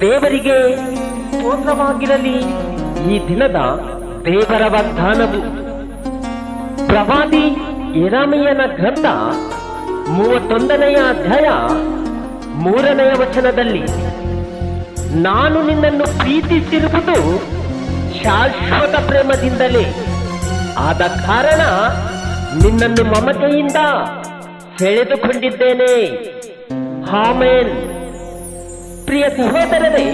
ದೇವರಿಗೆ ಸ್ತೋತ್ರವಾಗಿರಲಿ. ಈ ದಿನದ ದೇವರ ವಾಗ್ದಾನವು. ಪ್ರವಾದಿ ಇರಾಮಯ್ಯನ ಗ್ರಂಥ ಮೂವತ್ತೊಂದನೆಯ ಅಧ್ಯಾಯ ಮೂರನೆಯ ವಚನದಲ್ಲಿ, ನಾನು ನಿನ್ನನ್ನು ಪ್ರೀತಿಸಿರುವುದು ಶಾಶ್ವತ ಪ್ರೇಮದಿಂದಲೇ. ಆದ ಕಾರಣ ನಿನ್ನನ್ನು ಮಮತೆಯಿಂದ ಸೆಳೆದುಕೊಂಡಿದ್ದೇನೆ. ಹಾಮೇನ್ ಪ್ರಿಯ ಸಹೋದರರೇ,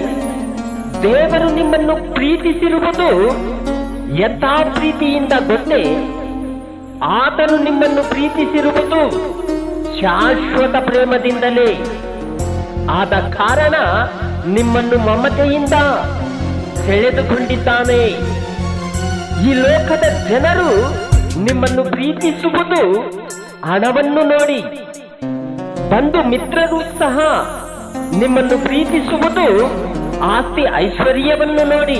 ದೇವರು ನಿಮ್ಮನ್ನು ಪ್ರೀತಿಸಿರುವುದು ಯಥಾ ಪ್ರೀತಿಯಿಂದ ಗೊತ್ತೇ. ಆತನು ನಿಮ್ಮನ್ನು ಪ್ರೀತಿಸಿರುವುದು ಶಾಶ್ವತ ಪ್ರೇಮದಿಂದಲೇ. ಆದ ಕಾರಣ ನಿಮ್ಮನ್ನು ಮಮತೆಯಿಂದ ಸೆಳೆದುಕೊಂಡಿದ್ದಾನೆ. ಈ ಲೋಕದ ಜನರು ನಿಮ್ಮನ್ನು ಪ್ರೀತಿಸುವುದು ಹಣವನ್ನು ನೋಡಿ. ಬಂಧು ಮಿತ್ರರು ಸಹ ನಿಮ್ಮನ್ನು ಪ್ರೀತಿಸುವುದು ಆಸ್ತಿ ಐಶ್ವರ್ಯವನ್ನು ನೋಡಿ.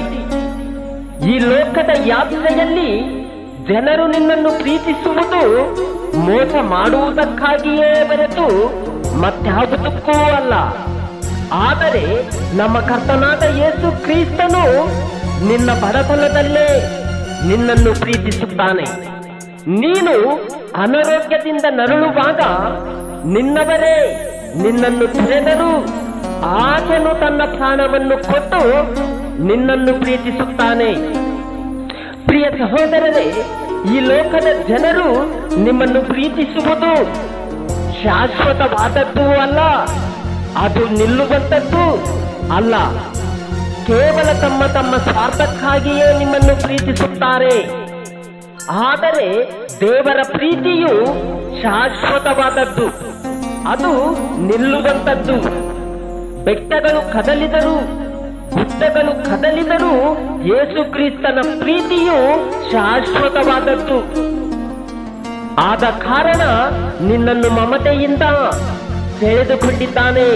ಈ ಲೋಕದ ಯಾತ್ರೆಯಲ್ಲಿ ಜನರು ನಿನ್ನನ್ನು ಪ್ರೀತಿಸುವುದು ಮೋಸ ಮಾಡುವುದಕ್ಕಾಗಿಯೇ ಬರೆತು ಮತ್ತಾವುದಕ್ಕೂ ಅಲ್ಲ. ಆದರೆ ನಮ್ಮ ಕರ್ತನಾದ ಯೇಸು ಕ್ರಿಸ್ತನು ನಿನ್ನ ಬಡತನದಲ್ಲೇ ನಿನ್ನನ್ನು ಪ್ರೀತಿಸುತ್ತಾನೆ. ನೀನು ಅನಾರೋಗ್ಯದಿಂದ ನರಳುವಾಗ ನಿನ್ನವರೇ ನಿನ್ನನ್ನು ತೆರೆದರು ಆತನು ತನ್ನ ಪ್ರಾಣವನ್ನು ಕೊಟ್ಟು ನಿನ್ನನ್ನು ಪ್ರೀತಿಸುತ್ತಾನೆ. ಪ್ರಿಯ ಸಹೋದರರೇ, ಈ ಲೋಕದ ಜನರು ನಿಮ್ಮನ್ನು ಪ್ರೀತಿಸುವುದು ಶಾಶ್ವತವಾದದ್ದು ಅಲ್ಲ, ಅದು ನಿಲ್ಲುವಂಥದ್ದು ಅಲ್ಲ. ಕೇವಲ ತಮ್ಮ ತಮ್ಮ ಸ್ವಾರ್ಥಕ್ಕಾಗಿಯೇ ನಿಮ್ಮನ್ನು ಪ್ರೀತಿಸುತ್ತಾರೆ. ಆದರೆ ದೇವರ ಪ್ರೀತಿಯು ಶಾಶ್ವತವಾದದ್ದು. ಅದು ನಿಲ್ಲುವಂಥದ್ದು. ಬೆಟ್ಟಗಳು ಕದಲಿದರು, ಗುಡ್ಡಗಳು ಕದಲಿದರು ಯೇಸು ಕ್ರಿಸ್ತನ ಪ್ರೀತಿಯು ಶಾಶ್ವತವಾದದ್ದು. ಆದ ಕಾರಣ ನಿನ್ನನ್ನು ಮಮತೆಯಿಂದ ಸೆಳೆದುಕೊಂಡಿದ್ದಾನೆ.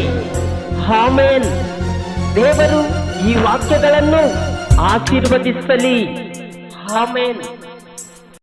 ಹಾಮೇನ್ ದೇವರು ಈ ವಾಕ್ಯಗಳನ್ನು ಆಶೀರ್ವದಿಸಲಿ. ಹಾಮೇನ್